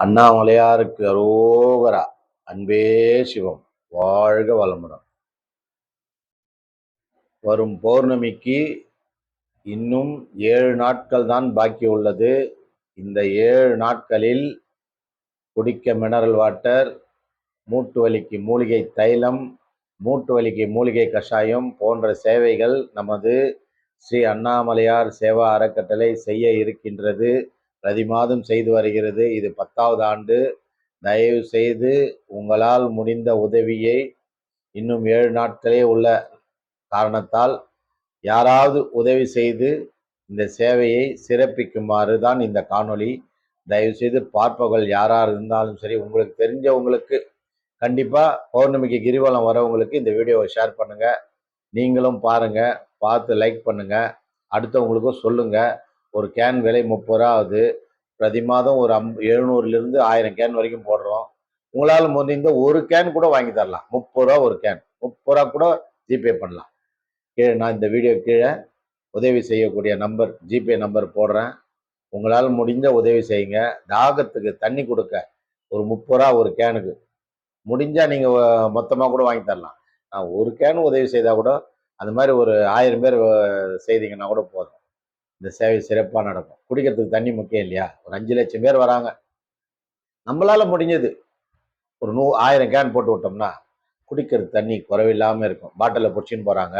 அண்ணாமலையாருக்கு அரோகரா. அன்பே சிவம். வாழ்க வளமுடன். வரும் பௌர்ணமிக்கு இன்னும் ஏழு நாட்கள் தான் பாக்கி உள்ளது. இந்த ஏழு நாட்களில் குடிக்க மினரல் வாட்டர் மூட்டு வலிக்கு மூலிகை தைலம் மூட்டு வலிக்கு மூலிகை கஷாயம் போன்ற சேவைகள் நமது ஸ்ரீ அண்ணாமலையார் சேவா அறக்கட்டளை செய்ய இருக்கின்றது. பிரதி மாதம் செய்து வருகிறது. இது பத்தாவது ஆண்டு. தயவு செய்து உங்களால் முடிந்த உதவியை இன்னும் ஏழு நாட்களே உள்ள காரணத்தால் யாராவது உதவி செய்து இந்த சேவையை சிறப்பிக்குமாறு தான் இந்த காணொளி. தயவுசெய்து பார்ப்பவர்கள் யாராக இருந்தாலும் சரி உங்களுக்கு தெரிஞ்சவங்களுக்கு கண்டிப்பாக பௌர்ணமிக்கு கிரிவலம் வரவங்களுக்கு இந்த வீடியோவை ஷேர் பண்ணுங்கள் நீங்களும் பாருங்கள் பார்த்து லைக் பண்ணுங்கள் அடுத்தவங்களுக்கும் சொல்லுங்கள் ஒரு கேன் விலை முப்பது ரூபா ஆகுது. பிரதி மாதம் ஒரு அம் எழுநூறுலேருந்து ஆயிரம் கேன் வரைக்கும் போடுறோம். உங்களால் முடிந்த ஒரு கேன் கூட வாங்கி தரலாம். முப்பது ரூபா ஒரு கேன் முப்பது ரூபா கூட ஜிபே பண்ணலாம். கீழே நான் இந்த வீடியோ கீழே உதவி செய்யக்கூடிய நம்பர் ஜிபே நம்பர் போடுறேன். உங்களால் முடிஞ்ச உதவி செய்யுங்க. தாகத்துக்கு தண்ணி கொடுக்க ஒரு முப்பது ரூபா ஒரு கேனுக்கு முடிஞ்சால் நீங்கள் மொத்தமாக கூட வாங்கி தரலாம். நான் ஒரு கேன் உதவி செய்தால் கூட அந்த மாதிரி ஒரு ஆயிரம் பேர் செய்தீங்கன்னா கூட போதும். இந்த சேவை சிறப்பாக நடக்கும். குடிக்கிறதுக்கு தண்ணி முக்கியம் இல்லையா? ஒரு அஞ்சு லட்சம் பேர் வராங்க. நம்மளால முடிஞ்சது. ஒரு நூ ஆயிரம் கேன் போட்டு விட்டோம்னா குடிக்கிற தண்ணி குறைவில்லாமல் இருக்கும். பாட்டிலில் பிடிச்சின்னு போகிறாங்க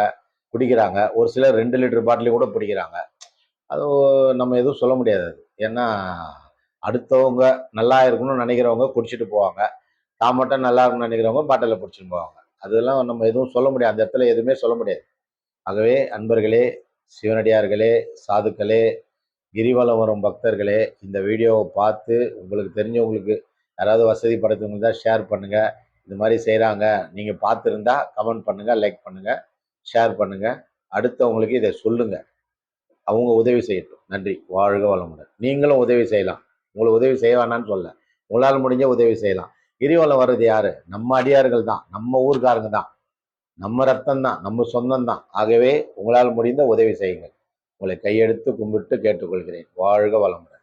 குடிக்கிறாங்க. ஒரு சிலர் ரெண்டு லிட்டர் பாட்டிலையும் கூட பிடிக்கிறாங்க அது நம்ம எதுவும் சொல்ல முடியாது அது. ஏன்னா அடுத்தவங்க நல்லா இருக்கணும்னு நினைக்கிறவங்க குடிச்சிட்டு போவாங்க. தான் மட்டும் நல்லா இருக்கணும்னு நினைக்கிறவங்க பாட்டிலில் பிடிச்சின்னு போவாங்க. அதெல்லாம் நம்ம எதுவும் சொல்ல முடியாது. அந்த இடத்துல எதுவுமே சொல்ல முடியாது. ஆகவே அன்பர்களே சிவனடியார்களே சாதுக்களே கிரிவலம் வரும் பக்தர்களே இந்த வீடியோவை பார்த்து உங்களுக்கு தெரிஞ்சவங்களுக்கு யாராவது வசதி படைத்தவங்க தான் ஷேர் பண்ணுங்கள் இந்த மாதிரி செய்கிறாங்க நீங்கள் பார்த்துருந்தா கமெண்ட் பண்ணுங்கள் லைக் பண்ணுங்கள் ஷேர் பண்ணுங்கள் அடுத்தவங்களுக்கு இதை சொல்லுங்கள் அவங்க உதவி செய்யட்டும். நன்றி. வாழ்க வளமுடன். நீங்களும் உதவி செய்யலாம். உங்களை உதவி செய்ய வேணான்னு சொல்ல உங்களால் முடிஞ்ச உதவி செய்யலாம். கிரிவலம் வர்றது யார்? நம்ம அடியார்கள் தான். நம்ம ஊர்க்காரங்க தான். நம்ம ரத்தம் தான் நம்ம சொந்தம் தான் ஆகவே உங்களால் முடிந்த உதவி செய்யுங்கள். உங்களை கையெடுத்து கும்பிட்டு கேட்டுக்கொள்கிறேன். வாழ்க வளமுடன்.